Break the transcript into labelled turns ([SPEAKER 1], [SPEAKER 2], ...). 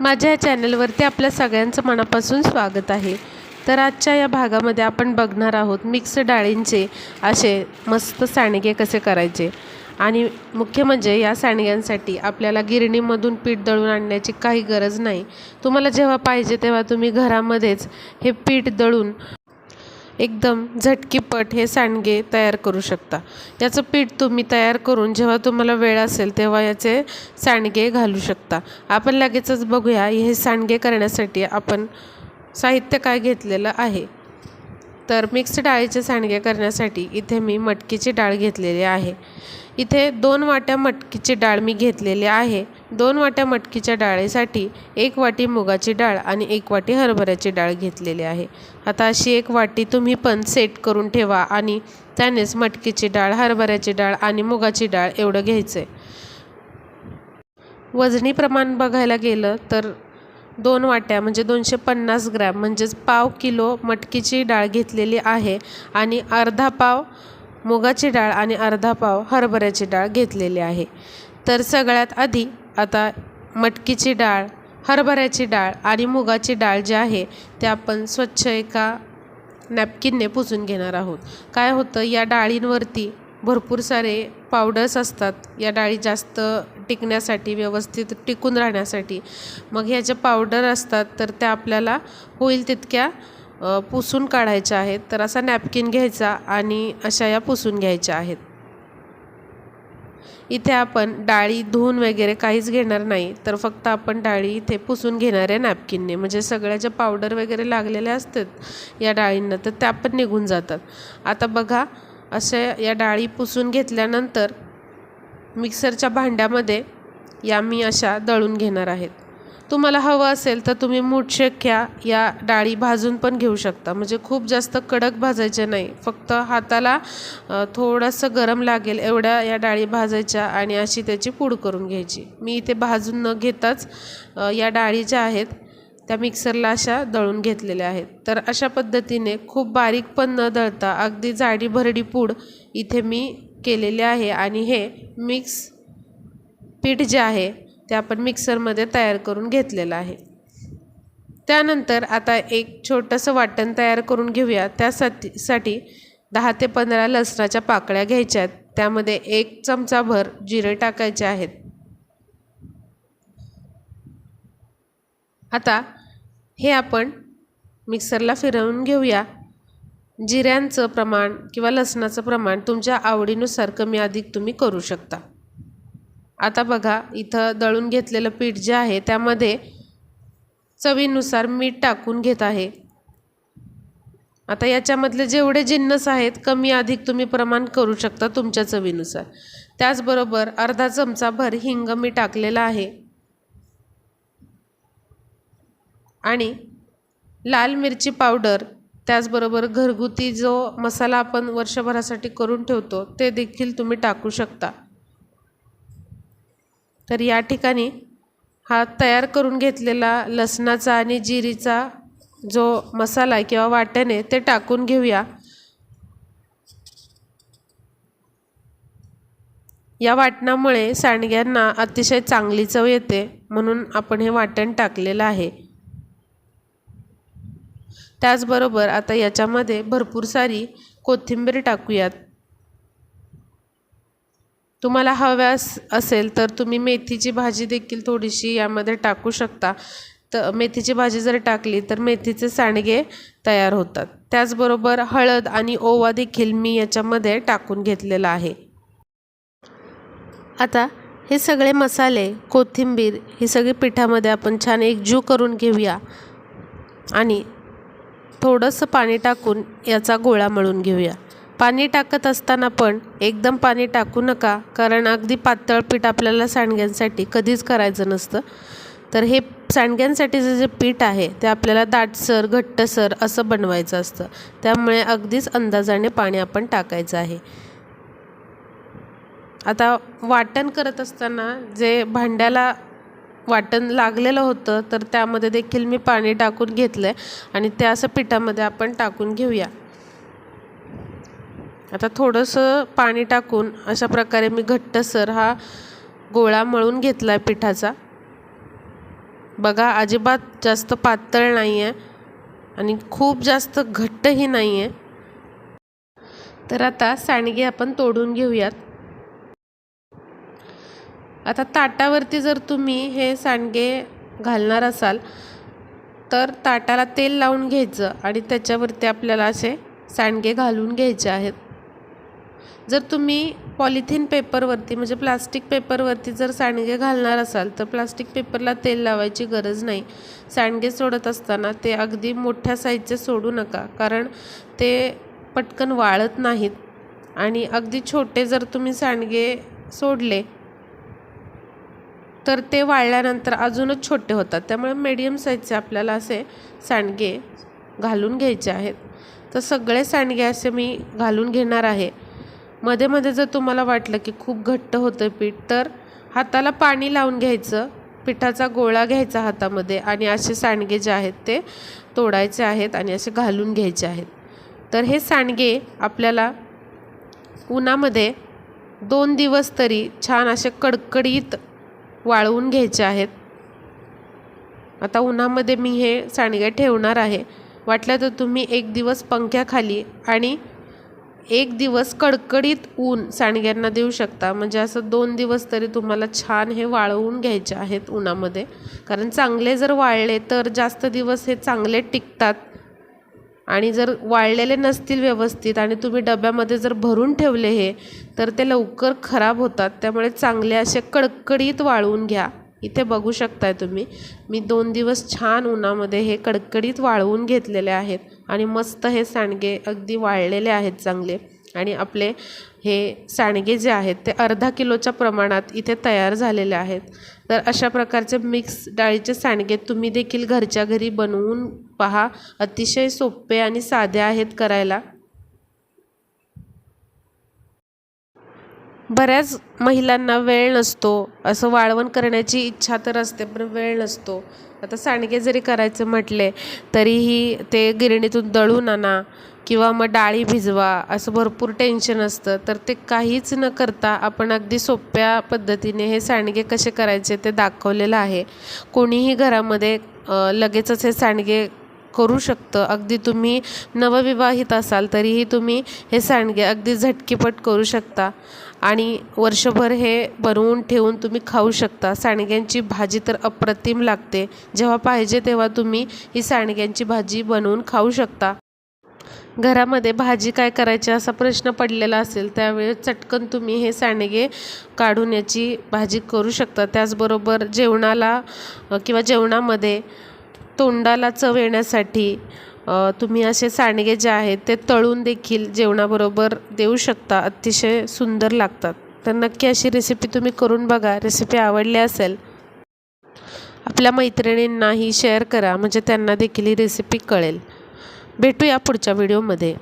[SPEAKER 1] माझ्या या चॅनलवरती आपल्या सगळ्यांचं मनापासून स्वागत आहे. तर आजच्या या भागामध्ये आपण बघणार आहोत मिक्स डाळींचे असे मस्त सांडगे कसे करायचे. आणि मुख्य म्हणजे या सांडग्यांसाठी आपल्याला गिरणीमधून पीठ दळून आणण्याची काही गरज नाही. तुम्हाला जेव्हा पाहिजे तेव्हा तुम्ही घरामध्येच हे पीठ दळून एकदम झटकीपट हे सांडगे तयार करू शकता. याचं पीठ तुम्ही तयार करून जेव्हा तुम्हाला वेळ असेल तेव्हा याचे सांडगे घालू शकता. आपण लगेचच बघूया हे सांडगे करण्यासाठी आपण साहित्य काय घेतलेलं आहे. तर मिक्स डाळीचे सांडगे करण्यासाठी इथे मी मटकीची डाळ घेतलेली आहे. इथे दोन वाट्या मटकीची डाळ मी घेतलेली आहे. दोन वाट्या मटकीच्या डाळीसाठी एक वाटी मुगाची डाळ आणि एक वाटी हरभऱ्याची डाळ घेतलेली आहे. आता अशी एक वाटी तुम्ही पण सेट करून ठेवा आणि त्यानेच मटकीची डाळ हरभऱ्याची डाळ आणि मुगाची डाळ एवढं घ्यायचं आहे वजनी प्रमाण बघायला गेलं तर दोन वाट्या म्हणजे दोनशे पन्नास ग्रॅम म्हणजेच पाव किलो मटकीची डाळ घेतलेली आहे आणि अर्धा पाव मुगाची डाळ आणि अर्धा पाव हरभऱ्याची डाळ घेतलेली आहे. तर सगळ्यात आधी आता मटकीची डाळ हरभऱ्याची डाळ आणि मुगाची डाळ जी आहे ते आपण स्वच्छ एका नॅपकिनने पुसून घेणार आहोत. काय होतं या डाळींवरती भरपूर सारे पावडर्स असतात. या डाळी जास्त टिकण्यासाठी व्यवस्थित टिकून राहण्यासाठी. मग ह्या ज्या पावडर असतात तर त्या आपल्याला होईल तितक्या पुसून काढायच्या आहेत. तर असा नॅपकिन घ्यायचा आणि अशा या पुसून घ्यायच्या आहेत. इथे आपण डाळी धुवून वगैरे काहीच घेणार नाही. तर फक्त आपण डाळी इथे पुसून घेणार आहे नॅपकिनने म्हणजे सगळ्या ज्या पावडर वगैरे लागलेल्या असतात या डाळींना तर त्या पण निघून जातात. आता बघा असे या डाळी पुसून घेतल्यानंतर मिक्सरच्या भांड्यामध्ये या मी अशा दळून घेणार आहेत. तुम्हाला हवं असेल तर तुम्ही मूठशेक्या या डाळी भाजून पण घेऊ शकता. म्हणजे खूप जास्त कडक भाजायचे नाही. फक्त हाताला थोडंसं गरम लागेल एवढ्या या डाळी भाजायच्या आणि अशी त्याची पूड करून घ्यायची. मी इथे भाजून न घेताच या डाळी ज्या आहेत त्या मिक्सरला अशा दळून घेतलेल्या आहेत. तर अशा पद्धतीने खूप बारीक पण न दळता अगदी जाडी भरडी पूड इथे मी केलेले आहे. आणि हे मिक्स पीठ जे आहे ते आपण मिक्सरमध्ये तयार करून घेतलेलं आहे. त्यानंतर आता एक छोटंसं वाटण तयार करून घेऊया. त्यासाठी साठी दहा ते पंधरा लसणाच्या पाकळ्या घ्यायच्या आहेत. त्यामध्ये एक चमचाभर जिरे टाकायचे आहेत. आता हे आपण मिक्सरला फिरवून घेऊया. जिऱ्यांचं प्रमाण किंवा लसणाचं प्रमाण तुमच्या आवडीनुसार कमी अधिक तुम्ही करू शकता. आता बघा इथं दळून घेतलेलं पीठ जे आहे त्यामध्ये चवीनुसार मीठ टाकून घेत आहे. आता याच्यामधले जेवढे जिन्नस आहेत कमी अधिक तुम्ही प्रमाण करू शकता तुमच्या चवीनुसार. त्याचबरोबर अर्धा चमचाभर हिंग मी टाकलेला आहे. आणि लाल मिरची पावडर त्याचबरोबर घरगुती जो मसाला आपण वर्षभरासाठी करून ठेवतो ते देखील तुम्ही टाकू शकता. तर या ठिकाणी हा तयार करून घेतलेला लसणाचा आणि जिरीचा जो मसाला आहे किंवा वाटणे ते टाकून घेऊया. या वाटणामुळे सांडग्यांना अतिशय चांगली चव येते म्हणून आपण हे वाटण टाकलेलं आहे. त्याचबरोबर आता याच्यामध्ये भरपूर सारी कोथिंबीर टाकूयात. तुम्हाला हव्यास असेल तर तुम्ही मेथीची भाजी देखील थोडीशी यामध्ये टाकू शकता. तर मेथीची भाजी जर टाकली तर मेथीचे सांडगे तयार होतात. त्याचबरोबर हळद आणि ओवा देखील मी याच्यामध्ये टाकून घेतलेला आहे. आता हे सगळे मसाले कोथिंबीर ही सगळी पिठामध्ये आपण छान एकजीव करून घेऊया आणि थोडंसं पाणी टाकून याचा गोळा मळून घेऊया. पाणी टाकत असताना पण एकदम पाणी टाकू नका कारण अगदी पातळ पीठ आपल्याला सांडग्यांसाठी कधीच करायचं नसतं. तर हे सांडग्यांसाठीचं जे पीठ आहे ते आपल्याला दाटसर घट्टसर असं बनवायचं असतं. त्यामुळे अगदीच अंदाजाने पाणी आपण टाकायचं आहे. आता वाटण करत असताना जे भांड्याला वाटण लागलेलं होतं तर त्यामध्ये देखील मी पाणी टाकून घेतलं आहे आणि ते असं पिठामध्ये आपण टाकून घेऊया. आता थोडंसं पाणी टाकून अशा प्रकारे मी घट्टसर हा गोळा मळून घेतला आहे पिठाचा. बघा अजिबात जास्त पातळ नाही आहे आणि खूप जास्त घट्टही नाही आहे तर आता सांडगे आपण तोडून घेऊयात. आता ताटावरती जर तुम्ही हे सांडगे घालणार असाल तर ताटाला तेल लावून घ्यायचं आणि त्याच्यावरती आपल्याला असे सांडगे घालून घ्यायचे आहेत. जर तुम्ही पॉलिथिन पेपरवरती म्हणजे प्लास्टिक पेपरवरती जर सांडगे घालणार असाल तर प्लास्टिक पेपरला तेल लावायची गरज नाही. सांडगे सोडत असताना ते अगदी मोठ्या साईजचे सोडू नका कारण ते पटकन वाळत नाहीत. आणि अगदी छोटे जर तुम्ही सांडगे सोडले तर ते वाळल्यानंतर अजूनच छोटे होतात. त्यामुळे मीडियम साईजचे आपल्याला असे सांडगे घालून घ्यायचे आहेत. तर सगळे सांडगे असे मी घालून घेणार आहे. मध्ये मध्ये जर तुम्हाला वाटलं की खूप घट्ट होतं पीठ तर हाताला पाणी लावून घ्यायचं. पिठाचा गोळा घ्यायचा हातामध्ये आणि असे सांडगे जे आहेत ते तोडायचे आहेत आणि असे घालून घ्यायचे आहेत. तर हे सांडगे आपल्याला उन्हामध्ये दोन दिवस तरी छान असे कडकडीत वाळवून घ्यायचे आहेत. आता उन्हामध्ये मी हे सांडगे ठेवणार आहे. वाटलं तर तुम्ही एक दिवस पंख्याखाली आणि एक दिवस कडकडीत ऊन सांडग्यांना देऊ शकता. म्हणजे असं दोन दिवस तरी तुम्हाला छान हे वाळवून घ्यायचे आहेत उन्हामध्ये. कारण चांगले जर वाळले तर जास्त दिवस हे चांगले टिकतात. आणि जर वाळलेले नसतील व्यवस्थित आणि तुम्ही डब्यामध्ये जर भरून ठेवले हे तर ते लवकर खराब होतात. त्यामुळे चांगले असे कडकडीत वाळवून घ्या. इथे बघू शकताय तुम्ही. मी दोन दिवस छान उन्हामध्ये हे कडकडीत वाळवून घेतलेले आहेत आणि मस्त हे सांडगे अगदी वाळलेले आहेत चांगले. आणि आपले हे सांडगे जे आहेत ते अर्धा किलोच्या प्रमाणात इथे तयार झालेले आहेत. तर अशा प्रकारचे मिक्स डाळीचे सांडगे तुम्ही देखील घरच्या घरी बनवून पहा. अतिशय सोपे आणि साधे आहेत करायला. बऱ्याच महिलांना वेळ नसतो. असं वाळवण करण्याची इच्छा तर असते पण वेळ नसतो. आता सांडगे जरी करायचे म्हटले तरीही ते गिरणीतून दळून आणा किंवा मग डाळी भिजवा असं भरपूर टेन्शन असतं. तर ते काहीच न करता आपण अगदी सोप्या पद्धतीने हे सांडगे कसे करायचे ते दाखवलेलं आहे. कोणीही घरामध्ये लगेचच हे सांडगे करू शकतं. अगदी तुम्ही नवविवाहित असाल तरीही तुम्ही हे सांडगे अगदी झटकीपट करू शकता. आणि वर्षभर हे बनवून ठेवून तुम्ही खाऊ शकता. सांडग्यांची भाजी तर अप्रतिम लागते. जेव्हा पाहिजे तेव्हा तुम्ही ही सांडग्यांची भाजी बनवून खाऊ शकता. घरामध्ये भाजी काय करायची असा प्रश्न पडलेला असेल त्यावेळेस चटकन तुम्ही हे सांडगे काढून याची भाजी करू शकता. त्याचबरोबर जेवणाला किंवा जेवणामध्ये तोंडाला चव येण्यासाठी तुम्ही असे सांडगे जे आहेत ते तळून देखील जेवणाबरोबर देऊ शकता. अतिशय सुंदर लागतात. तर नक्की अशी रेसिपी तुम्ही करून बघा. रेसिपी आवडली असेल आपल्या मैत्रिणींनाही शेअर करा. म्हणजे त्यांना देखील ही रेसिपी कळेल. भेटूया पुढच्या व्हिडिओमध्ये